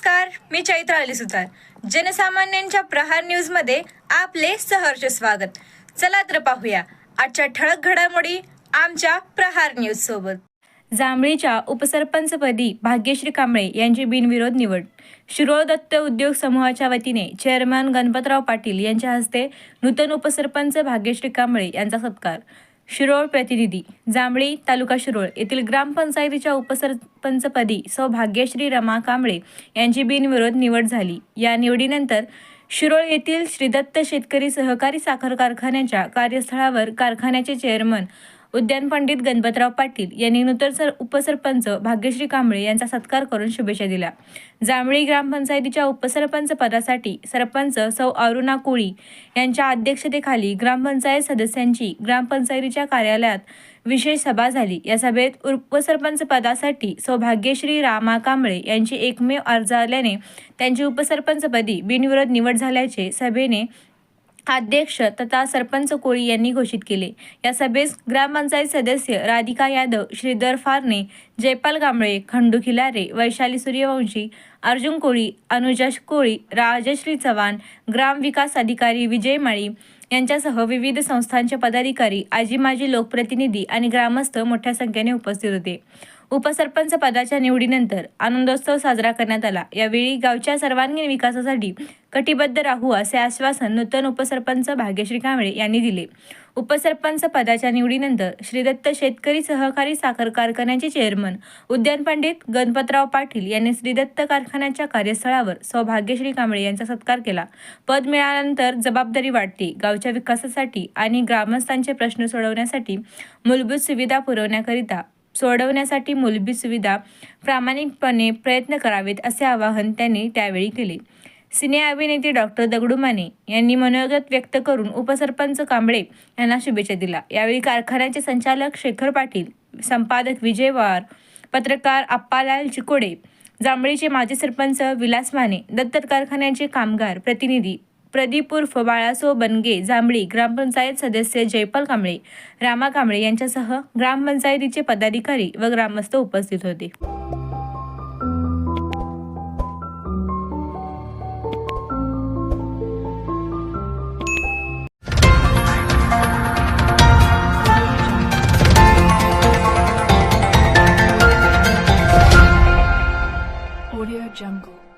नमस्कार मी चैत्र अली सुतार जनसामान्यांच्या प्रहार न्यूजमध्ये आपले सहर्ष स्वागत. चला तर पाहूया आजच्या ठळक घडामोडी आमच्या प्रहार न्यूज सोबत. जांभळीच्या उपसरपंचपदी भाग्यश्री कांबळे यांची बिनविरोध निवड. शिरोदत्त उद्योग समूहाच्या वतीने चेअरमॅन गणपतराव पाटील यांच्या हस्ते नूतन उपसरपंच भाग्यश्री कांबळे यांचा सत्कार. शिरोळ प्रतिनिधी जांभळी तालुका शिरोळ येथील ग्रामपंचायतीच्या उपसरपंचपदी सौ भाग्यश्री रमा कांबळे यांची बिनविरोध निवड झाली. या निवडीनंतर शिरोळ येथील श्रीदत्त शेतकरी सहकारी साखर कारखान्याच्या कार्यस्थळावर कारखान्याचे चेअरमन उद्यान पंडित गणपतराव पाटील यांनी नूतन सर उपसरपंच भाग्यश्री कांबळे यांचा सत्कार करून शुभेच्छा दिल्या. जांभळी ग्रामपंचायतीच्या उपसरपंच पदासाठी सरपंच सौ अरुणा कोळी यांच्या अध्यक्षतेखाली ग्रामपंचायत सदस्यांची ग्रामपंचायतीच्या कार्यालयात विशेष सभा झाली. या सभेत उपसरपंच पदासाठी सौभाग्यश्री रामा कांबळे यांची एकमेव अर्ज आल्याने त्यांची उपसरपंचपदी बिनविरोध निवड झाल्याचे सभेने अध्यक्ष तथा सरपंच कोळी यांनी घोषित केले. या सभेस ग्रामपंचायत सदस्य राधिका यादव श्रीधर फारणे जयपाल कांबळे खंडू खिलारे वैशाली सूर्यवंशी अर्जुन कोळी अनुजा कोळी राजश्री चव्हाण ग्रामविकास अधिकारी विजय माळी यांच्यासह विविध संस्थांचे पदाधिकारी आजी माजी लोकप्रतिनिधी आणि ग्रामस्थ मोठ्या संख्येने उपस्थित होते. उपसरपंच पदाच्या निवडीनंतर आनंदोत्सव साजरा करण्यात आला. यावेळी गावच्या सर्वांगीण विकासासाठी कटिबद्ध राहू असे आश्वासन नूतन उपसरपंच भाग्यश्री कांबळे यांनी दिले. उपसरपंच पदाच्या निवडीनंतर श्रीदत्त शेतकरी सहकारी साखर कारखान्याचे चेअरमन उद्यान पंडित गणपतराव पाटील यांनी श्रीदत्त कारखान्याच्या कार्यस्थळावर सौभाग्यश्री कांबळे यांचा सत्कार केला. पद मिळाल्यानंतर जबाबदारी वाढते. गावच्या विकासासाठी आणि ग्रामस्थांचे प्रश्न सोडवण्यासाठी मूलभूत सुविधा पुरवण्याकरिता सोडवण्यासाठी मूलभूत सुविधा प्रामाणिकपणे प्रयत्न करावेत असे आवाहन त्यांनी त्यावेळी केले. सिने अभिनेते डॉक्टर दगडू माने यांनी मनोगत व्यक्त करून उपसरपंच कांबळे यांना शुभेच्छा दिल्या यावेळी कारखान्याचे संचालक शेखर पाटील संपादक विजय वार पत्रकार आप्पालाल चिकोडे जांभळीचे माजी सरपंच विलास माने दत्तर कारखान्याचे कामगार प्रतिनिधी प्रदीप उर्फ बाळासो बनगे जांभळी ग्रामपंचायत सदस्य जयपाल कांबळे रामा कांबळे यांच्यासह ग्रामपंचायतीचे पदाधिकारी व ग्रामस्थ उपस्थित होते Audio Jungle.